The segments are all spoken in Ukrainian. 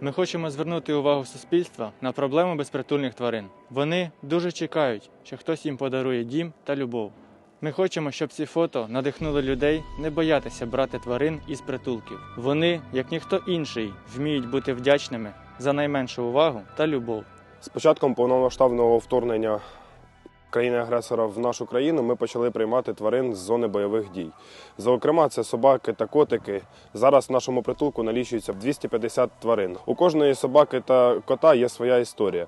Ми хочемо звернути увагу суспільства на проблему безпритульних тварин. Вони дуже чекають, що хтось їм подарує дім та любов. Ми хочемо, щоб ці фото надихнули людей не боятися брати тварин із притулків. Вони, як ніхто інший, вміють бути вдячними за найменшу увагу та любов. З початком повномасштабного вторгнення країни-агресора в нашу країну ми почали приймати тварин з зони бойових дій. Зокрема, це собаки та котики. Зараз в нашому притулку налічується 250 тварин. У кожної собаки та кота є своя історія.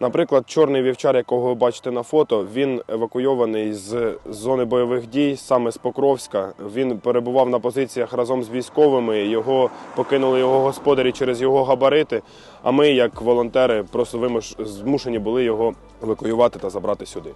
Наприклад, чорний вівчар, якого ви бачите на фото, він евакуйований з зони бойових дій, саме з Покровська. Він перебував на позиціях разом з військовими. Його покинули його господарі через його габарити. А ми, як волонтери, просто вимуш... змушені були його евакуювати та забрати сюди.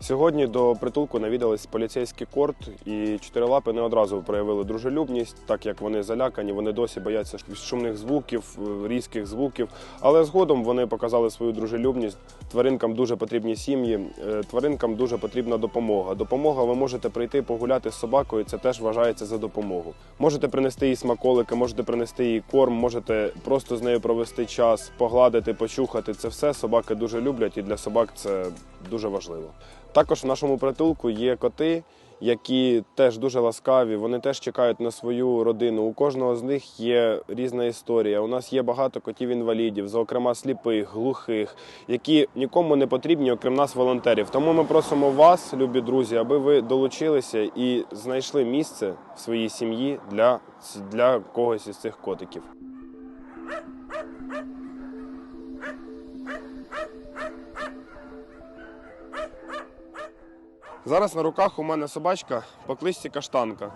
Сьогодні до притулку навідались поліцейський корт, і чотирилапи не одразу проявили дружелюбність, так як вони залякані, вони досі бояться шумних звуків, е, різких звуків. Але згодом вони показали свою дружелюбність. Тваринкам дуже потрібні сім'ї, е, тваринкам дуже потрібна допомога. Допомога ви можете прийти погуляти з собакою, це теж вважається за допомогу. Можете принести їй смаколики, можете принести їй корм, можете просто з нею провести час, погладити, почухати. Це все собаки дуже люблять, і для собак це дуже важливо. Також в нашому притулку є коти, які теж дуже ласкаві, вони теж чекають на свою родину. У кожного з них є різна історія. У нас є багато котів-інвалідів, зокрема сліпих, глухих, які нікому не потрібні, окрім нас, волонтерів. Тому ми просимо вас, любі друзі, аби ви долучилися і знайшли місце в своїй сім'ї для, для когось із цих котиків. Зараз на руках у мене собачка по кличці Каштанка.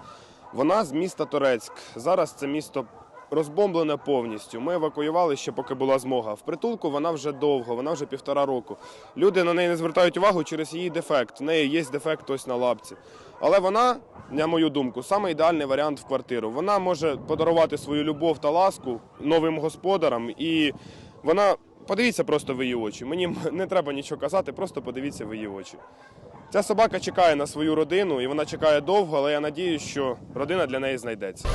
Вона з міста Торецьк. Зараз це місто розбомблене повністю. Ми евакуювали ще поки була змога. В притулку вона вже довго, вона вже півтора року. Люди на неї не звертають увагу через її дефект. В неї є дефект ось на лапці. Але вона, на мою думку, саме ідеальний варіант в квартиру. Вона може подарувати свою любов та ласку новим господарам і вона. Подивіться просто в її очі. Мені не треба нічого казати, просто подивіться в її очі. Ця собака чекає на свою родину, і вона чекає довго, але я надію, що родина для неї знайдеться.